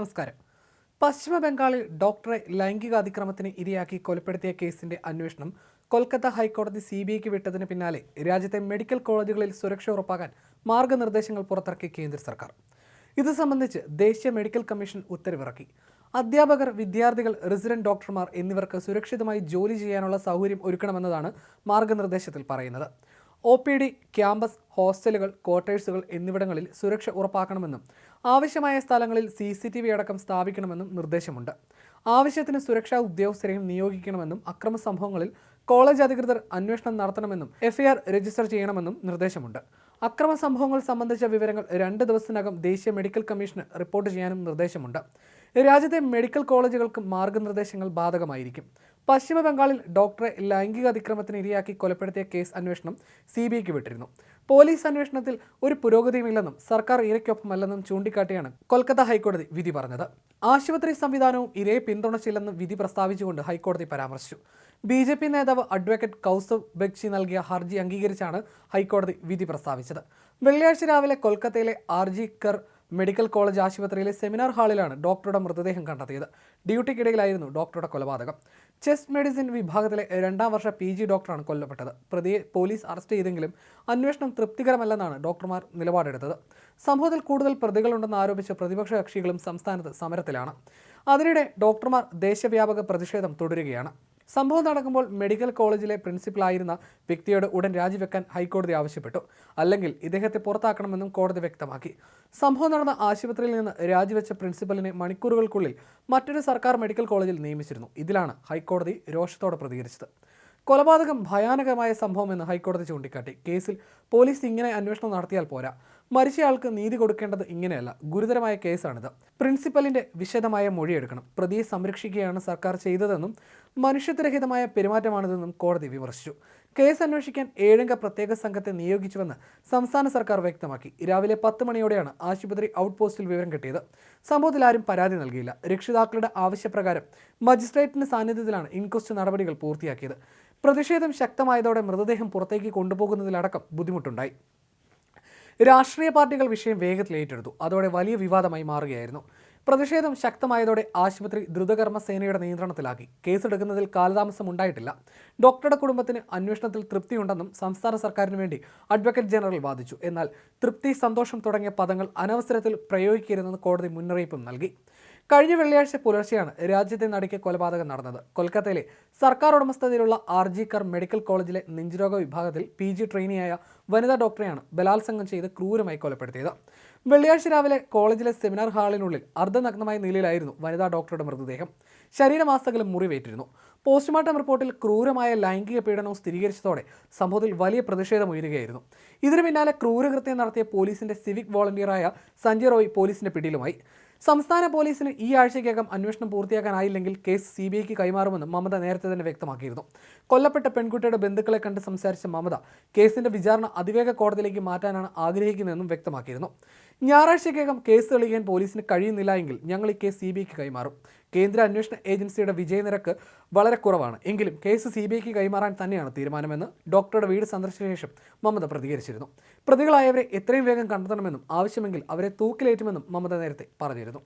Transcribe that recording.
നമസ്കാരം. പശ്ചിമ ബംഗാളിൽ ഡോക്ടറെ ലൈംഗിക അതിക്രമത്തിന് ഇരയാക്കി കൊലപ്പെടുത്തിയ കേസിന്റെ അന്വേഷണം കൊൽക്കത്ത ഹൈക്കോടതി സി ബി ഐക്ക് വിട്ടതിന് പിന്നാലെ രാജ്യത്തെ മെഡിക്കൽ കോളേജുകളിൽ സുരക്ഷ ഉറപ്പാക്കാൻ മാർഗനിർദ്ദേശങ്ങൾ പുറത്തിറക്കി കേന്ദ്ര സർക്കാർ. ഇത് സംബന്ധിച്ച് ദേശീയ മെഡിക്കൽ കമ്മീഷൻ ഉത്തരവിറക്കി. അധ്യാപകർ വിദ്യാർത്ഥികൾ റെസിഡന്റ് ഡോക്ടർമാർ എന്നിവർക്ക് സുരക്ഷിതമായി ജോലി ചെയ്യാനുള്ള സൗകര്യം ഒരുക്കണമെന്നതാണ് മാർഗനിർദ്ദേശത്തിൽ പറയുന്നത്. ഒ പി ഡി ക്യാമ്പസ് ഹോസ്റ്റലുകൾ ക്വാർട്ടേഴ്സുകൾ എന്നിവിടങ്ങളിൽ സുരക്ഷ ഉറപ്പാക്കണമെന്നും ആവശ്യമായ സ്ഥലങ്ങളിൽ സി സി ടി വി അടക്കം സ്ഥാപിക്കണമെന്നും നിർദ്ദേശമുണ്ട്. ആവശ്യത്തിന് സുരക്ഷാ ഉദ്യോഗസ്ഥരെയും നിയോഗിക്കണമെന്നും അക്രമ സംഭവങ്ങളിൽ കോളേജ് അധികൃതർ അന്വേഷണം നടത്തണമെന്നും എഫ്ഐആർ രജിസ്റ്റർ ചെയ്യണമെന്നും നിർദ്ദേശമുണ്ട്. അക്രമ സംഭവങ്ങൾ സംബന്ധിച്ച വിവരങ്ങൾ രണ്ട് ദിവസത്തിനകം ദേശീയ മെഡിക്കൽ കമ്മീഷന് റിപ്പോർട്ട് ചെയ്യാനും നിർദ്ദേശമുണ്ട്. രാജ്യത്തെ മെഡിക്കൽ കോളേജുകൾക്ക് മാർഗനിർദ്ദേശങ്ങൾ ബാധകമായിരിക്കും. പശ്ചിമ ബംഗാളിൽ ഡോക്ടറെ ലൈംഗിക അതിക്രമത്തിന് ഇരയാക്കി കൊലപ്പെടുത്തിയ കേസ് അന്വേഷണം സി ബി ഐക്ക് വിട്ടിരുന്നു. പോലീസ് അന്വേഷണത്തിൽ ഒരു പുരോഗതിയുമില്ലെന്നും സർക്കാർ ഇരയ്ക്കൊപ്പമല്ലെന്നും ചൂണ്ടിക്കാട്ടിയാണ് കൊൽക്കത്ത ഹൈക്കോടതി വിധി പറഞ്ഞത്. ആശുപത്രി സംവിധാനവും ഇരയെ പിന്തുണച്ചില്ലെന്നും വിധി പ്രസ്താവിച്ചുകൊണ്ട് ഹൈക്കോടതി പരാമർശിച്ചു. ബി ജെ പി നേതാവ് അഡ്വക്കേറ്റ് കൗസവ് ബക്ഷി നൽകിയ ഹർജി അംഗീകരിച്ചാണ് ഹൈക്കോടതി വിധി പ്രസ്താവിച്ചത്. വെള്ളിയാഴ്ച രാവിലെ കൊൽക്കത്തയിലെ R G Kar medical college ആശുപത്രിയിലെ സെമിനാർ ഹാളിലാണ് ഡോക്ടറുടെ മൃതദേഹം കണ്ടെത്തിയത്. ഡ്യൂട്ടിക്കിടയിലായിരുന്നു ഡോക്ടറുടെ കൊലപാതകം. ചെസ്റ്റ് മെഡിസിൻ വിഭാഗത്തിലെ രണ്ടാം വർഷ പി ജി ഡോക്ടറാണ് കൊല്ലപ്പെട്ടത്. പ്രതിയെ പോലീസ് അറസ്റ്റ് ചെയ്തെങ്കിലും അന്വേഷണം തൃപ്തികരമല്ലെന്നാണ് ഡോക്ടർമാർ നിലപാടെടുത്തത്. സംഭവത്തിൽ കൂടുതൽ പ്രതികളുണ്ടെന്ന് ആരോപിച്ച് പ്രതിപക്ഷ കക്ഷികളും സംസ്ഥാനത്ത് സമരത്തിലാണ്. അതിനിടെ ഡോക്ടർമാർ ദേശവ്യാപക പ്രതിഷേധം തുടരുകയാണ്. സംഭവം നടക്കുമ്പോൾ മെഡിക്കൽ കോളേജിലെ പ്രിൻസിപ്പലായിരുന്ന വ്യക്തിയോട് ഉടൻ രാജിവെക്കാൻ ഹൈക്കോടതി ആവശ്യപ്പെട്ടു. അല്ലെങ്കിൽ ഇദ്ദേഹത്തെ പുറത്താക്കണമെന്നും കോടതി വ്യക്തമാക്കി. സംഭവം നടന്ന ആശുപത്രിയിൽ നിന്ന് രാജിവെച്ച പ്രിൻസിപ്പലിനെ മണിക്കൂറുകൾക്കുള്ളിൽ മറ്റൊരു സർക്കാർ മെഡിക്കൽ കോളേജിൽ നിയമിച്ചിരുന്നു. ഇതിലാണ് ഹൈക്കോടതി രോഷത്തോടെ പ്രതികരിച്ചത്. കൊലപാതകം ഭയാനകമായ സംഭവമെന്ന് ഹൈക്കോടതി ചൂണ്ടിക്കാട്ടി. കേസിൽ പോലീസ് ഇങ്ങനെ അന്വേഷണം നടത്തിയാൽ പോരാ. മരിച്ചയാൾക്ക് നീതി കൊടുക്കേണ്ടത് ഇങ്ങനെയല്ല ഗുരുതരമായ കേസാണിത്. പ്രിൻസിപ്പലിന്റെ വിശദമായ മൊഴിയെടുക്കണം. പ്രതിയെ സംരക്ഷിക്കുകയാണ് സർക്കാർ ചെയ്തതെന്നും മനുഷ്യത്വരഹിതമായ പെരുമാറ്റമാണിതെന്നും കോടതി വിമർശിച്ചു. കേസ് അന്വേഷിക്കാൻ ഏഴംഗ പ്രത്യേക സംഘത്തെ നിയോഗിച്ചുവെന്ന് സംസ്ഥാന സർക്കാർ വ്യക്തമാക്കി. രാവിലെ പത്ത് മണിയോടെയാണ് ആശുപത്രി ഔട്ട് പോസ്റ്റിൽ വിവരം കിട്ടിയത്. സംഭവത്തിൽ ആരും പരാതി നൽകിയില്ല. രക്ഷിതാക്കളുടെ ആവശ്യപ്രകാരം മജിസ്ട്രേറ്റിന്റെ സാന്നിധ്യത്തിലാണ് ഇൻക്വസ്റ്റ് നടപടികൾ പൂർത്തിയാക്കിയത്. പ്രതിഷേധം ശക്തമായതോടെ മൃതദേഹം പുറത്തേക്ക് കൊണ്ടുപോകുന്നതിലടക്കം ബുദ്ധിമുട്ടുണ്ടായി. രാഷ്ട്രീയ പാർട്ടികൾ വിഷയം വേഗത്തിൽ ഏറ്റെടുത്തു. അതോടെ വലിയ വിവാദമായി മാറുകയായിരുന്നു. പ്രതിഷേധം ശക്തമായതോടെ ആശുപത്രി ദ്രുതകർമ്മ സേനയുടെ നിയന്ത്രണത്തിലാക്കി. കേസെടുക്കുന്നതിൽ കാലതാമസം ഉണ്ടായിട്ടില്ല. ഡോക്ടറുടെ കുടുംബത്തിന് അന്വേഷണത്തിൽ തൃപ്തിയുണ്ടെന്നും സംസ്ഥാന സർക്കാരിന് വേണ്ടി അഡ്വക്കേറ്റ് ജനറൽ വാദിച്ചു. എന്നാൽ തൃപ്തി സന്തോഷം തുടങ്ങിയ പദങ്ങൾ അനവസരത്തിൽ പ്രയോഗിക്കരുതെന്ന് കോടതി മുന്നറിയിപ്പും നൽകി. കഴിഞ്ഞ വെള്ളിയാഴ്ച പുലർച്ചെയാണ് രാജ്യത്തെ നടുക്കിയ കൊലപാതകം നടന്നത്. കൊൽക്കത്തയിലെ സർക്കാർ ഉടമസ്ഥതയിലുള്ള ആർ ജി കർ മെഡിക്കൽ കോളേജിലെ നെഞ്ചുരോഗ വിഭാഗത്തിൽ പി ജി ട്രെയിനിയായ വനിതാ ഡോക്ടറെയാണ് ബലാത്സംഗം ചെയ്ത് ക്രൂരമായി കൊലപ്പെടുത്തിയത്. വെള്ളിയാഴ്ച രാവിലെ കോളേജിലെ സെമിനാർ ഹാളിനുള്ളിൽ അർദ്ധനഗ്നമായ നിലയിലായിരുന്നു വനിതാ ഡോക്ടറുടെ മൃതദേഹം. ശരീരമാസകലം മുറിവേറ്റിരുന്നു. പോസ്റ്റ്മോർട്ടം റിപ്പോർട്ടിൽ ക്രൂരമായ ലൈംഗിക പീഡനവും സ്ഥിരീകരിച്ചതോടെ സംഭവത്തിൽ വലിയ പ്രതിഷേധം ഉയരുകയായിരുന്നു ഇതിനു പിന്നാലെ ക്രൂരകൃത്യം നടത്തിയ പോലീസിന്റെ സിവിക് വോളണ്ടിയറായ സഞ്ജയ് റോയ് പോലീസിന്റെ പിടിയിലുമായി. സംസ്ഥാന പോലീസിന് ഈ ആഴ്ചയ്ക്കകം അന്വേഷണം പൂർത്തിയാക്കാനായില്ലെങ്കിൽ കേസ് സി ബി ഐക്ക് കൈമാറുമെന്ന് മമത നേരത്തെ തന്നെ വ്യക്തമാക്കിയിരുന്നു. കൊല്ലപ്പെട്ട പെൺകുട്ടിയുടെ ബന്ധുക്കളെ കണ്ട് സംസാരിച്ച മമത കേസിന്റെ വിചാരണ അതിവേഗ കോടതിയിലേക്ക് മാറ്റാനാണ് ആഗ്രഹിക്കുന്നതെന്നും വ്യക്തമാക്കിയിരുന്നു. ഞായറാഴ്ചയ്ക്കകം കേസ് തെളിയിക്കാൻ പോലീസിന് കഴിയുന്നില്ല എങ്കിൽ ഞങ്ങൾ ഈ കേസ് സി ബി ഐക്ക് കൈമാറും. കേന്ദ്ര അന്വേഷണ ഏജൻസിയുടെ വിജയനിരക്ക് വളരെ കുറവാണ്. എങ്കിലും കേസ് സി ബി ഐക്ക് കൈമാറാൻ തന്നെയാണ് തീരുമാനമെന്ന് ഡോക്ടറുടെ വീട് സന്ദർശിച്ച ശേഷം മമത പ്രതികരിച്ചിരുന്നു. പ്രതികളായവരെ എത്രയും വേഗം കണ്ടെത്തണമെന്നും ആവശ്യമെങ്കിൽ അവരെ തൂക്കിലേറ്റുമെന്നും മമത നേരത്തെ പറഞ്ഞിരുന്നു.